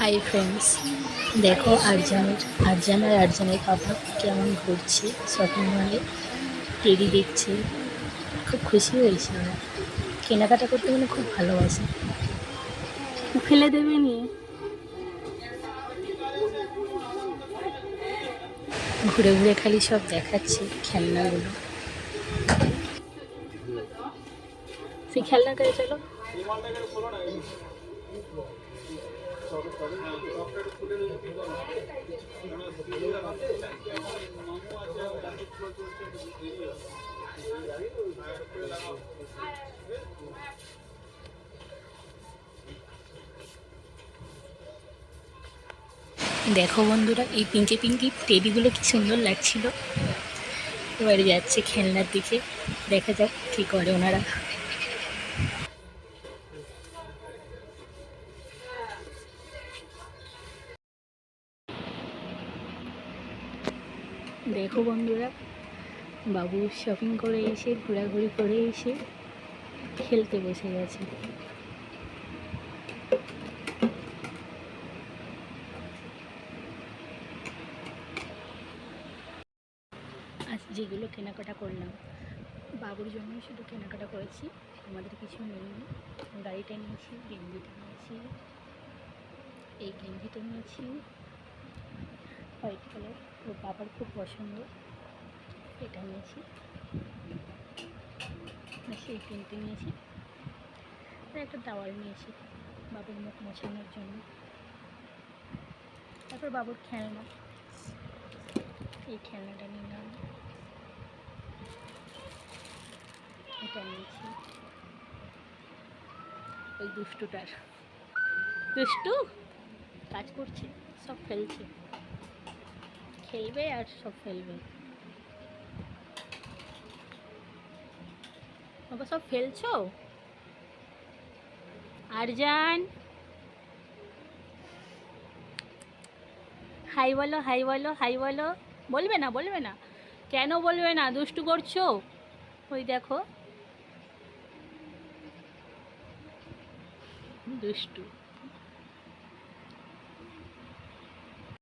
Hi friends দেখো আরজানের আরজান আর আরজানের বাবা কেমন ঘুরছে শপিং মলে টেডি দেখছে। খুব খুশি হয়েছে ওরা কেনাকাটা করতে মানে খুব ভালোবাসে। ফেলে দেবে নিয়ে ঘুরে ঘুরে খালি সব দেখাচ্ছে খেলনাগুলো। সেই খেলনা করে চলো। দেখো বন্ধুরা, এই পিঙ্কি পিঙ্কি টেডিগুলো কি সুন্দর লাগছিল। এবারে যাচ্ছে খেলনার দিকে, দেখা যাক কী করে ওনারা। দেখো বন্ধুরা, বাবু শপিং করে এসে, ঘোরাঘুরি করে এসে খেলতে বসে গেছে। আজ যেগুলো কেনাকাটা করলাম, বাবুর জন্যই শুধু কেনাকাটা করেছি, আমাদের কিছু নেই। গাড়িটা নিয়েছি, গেঞ্জিটা নিয়েছি, এই গেঞ্জিটা নিয়েছি। White colour. ওর বাবার খুব পছন্দ। এটা নিয়েছি। সেই তিনটে নিয়েছি। আর একটা টাওয়াল নিয়েছি বাবুর মুখ মোছানোর জন্য। তারপর বাবুর খেলনা। এই খেলনাটা নিলাম। এটা নিয়েছি। ওই দুষ্টুটার। দুষ্টু? কাজ করছে সব ফেলছে। খেলবে আর সব ফেলবে। বাবা, সব ফেলছো? আরজান? হাই বলো হাই বলো হাই বলো। বলবে না বলবে না। কেন বলবে না? দুষ্টু করছ? ওই দেখো। দুষ্টু।